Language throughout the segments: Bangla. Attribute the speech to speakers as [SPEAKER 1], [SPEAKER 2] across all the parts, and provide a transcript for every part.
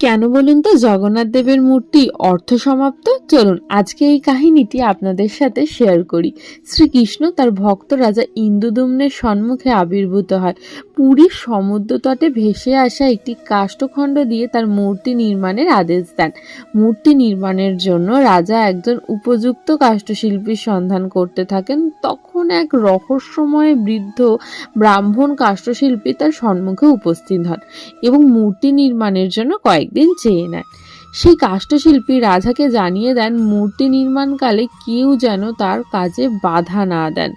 [SPEAKER 1] কেন বলুন তো জগন্নাথ দেবের মূর্তি অর্থ সমাপ্ত? চলুন, আজকে এই কাহিনীটি আপনাদের সাথে শেয়ার করি। শ্রীকৃষ্ণ তার ভক্ত রাজা ইন্দুদুম্নের সম্মুখে আবির্ভূত হয়। পুরীর সমুদ্র তটে ভেসে আসা একটি কাষ্ঠখণ্ড দিয়ে তার মূর্তি নির্মাণের আদেশ দেন। মূর্তি নির্মাণের জন্য রাজা একজন উপযুক্ত কাষ্ঠশিল্পীর সন্ধান করতে থাকেন। তখন এক রহস্যময় বৃদ্ধ ব্রাহ্মণ কাষ্ঠশিল্পী তার সম্মুখে উপস্থিত হন এবং মূর্তি নির্মাণের জন্য কয়েকদিন benigene সেই কাষ্ঠশিল্পী রাজাকে জানিয়ে দেন, মূর্তি নির্মাণকালে কেউ যেন তার কাজে বাধা না দেন।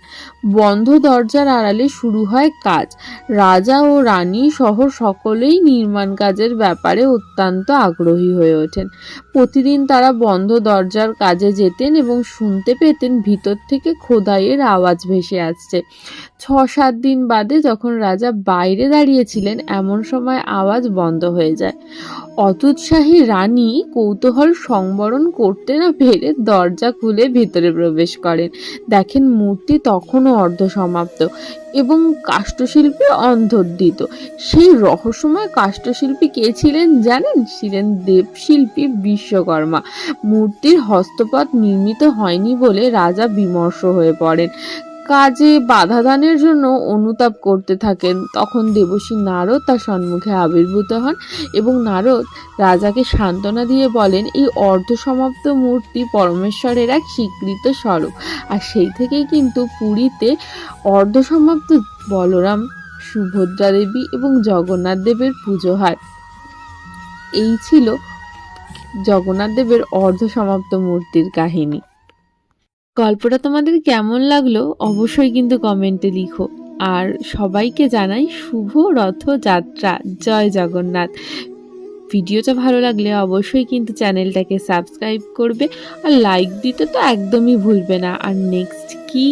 [SPEAKER 1] বন্ধ দরজার আড়ালে শুরু হয় কাজ। রাজা ও রানী সহ সকলেই নির্মাণ কাজের ব্যাপারে অত্যন্ত আগ্রহী হয়ে ওঠেন। প্রতিদিন তারা বন্ধ দরজার কাজে যেতেন এবং শুনতে পেতেন ভিতর থেকে খোদাইয়ের আওয়াজ ভেসে আসছে। ছ সাত দিন বাদে যখন রাজা বাইরে দাঁড়িয়েছিলেন, এমন সময় আওয়াজ বন্ধ হয়ে যায়। অতুৎসাহী রানী কৌতূহল সংবরণ করতে না পেরে দরজা খুলে ভেতরে প্রবেশ করেন। দেখেন মূর্তি তখনও অর্ধ সমাপ্ত এবং কাষ্ঠশিল্পী অন্তর্দিত সেই রহস্যময় কাষ্ঠশিল্পী কে ছিলেন জানেন? ছিলেন দেবশিল্পী বিশ্বকর্মা। মূর্তির হস্তপাত নির্মিত হয়নি বলে রাজা বিমর্ষ হয়ে পড়েন। কাজে বাধাদানের জন্য অনুতাপ করতে থাকেন। তখন দেবশ্রী নারদ তার সম্মুখে আবির্ভূত হন এবং নারদ রাজাকে সান্ত্বনা দিয়ে বলেন, এই অর্ধসমাপ্ত মূর্তি পরমেশ্বরের এক স্বীকৃত স্বরূপ। আর সেই থেকেই কিন্তু পুরীতে অর্ধসমাপ্ত বলরাম, সুভদ্রা দেবী এবং জগন্নাথ দেবের পুজো হয়। এই ছিল জগন্নাথ দেবের অর্ধসমাপ্ত মূর্তির কাহিনী। গল্পটা তোমাদের কেমন লাগল অবশ্যই কিন্তু কমেন্টে লিখো। আর সবাইকে জানাই শুভ রথযাত্রা। জয় জগন্নাথ। ভিডিওটা ভালো লাগলে অবশ্যই কিন্তু চ্যানেলটাকে সাবস্ক্রাইব করবে আর লাইক দিতে তো একদমই ভুলবে না। আর নেক্সট কি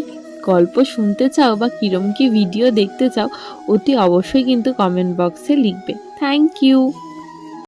[SPEAKER 1] গল্প শুনতে চাও বা কীরম কি ভিডিও দেখতে চাও অতি অবশ্যই কিন্তু কমেন্ট বক্সে লিখবে। Thank you.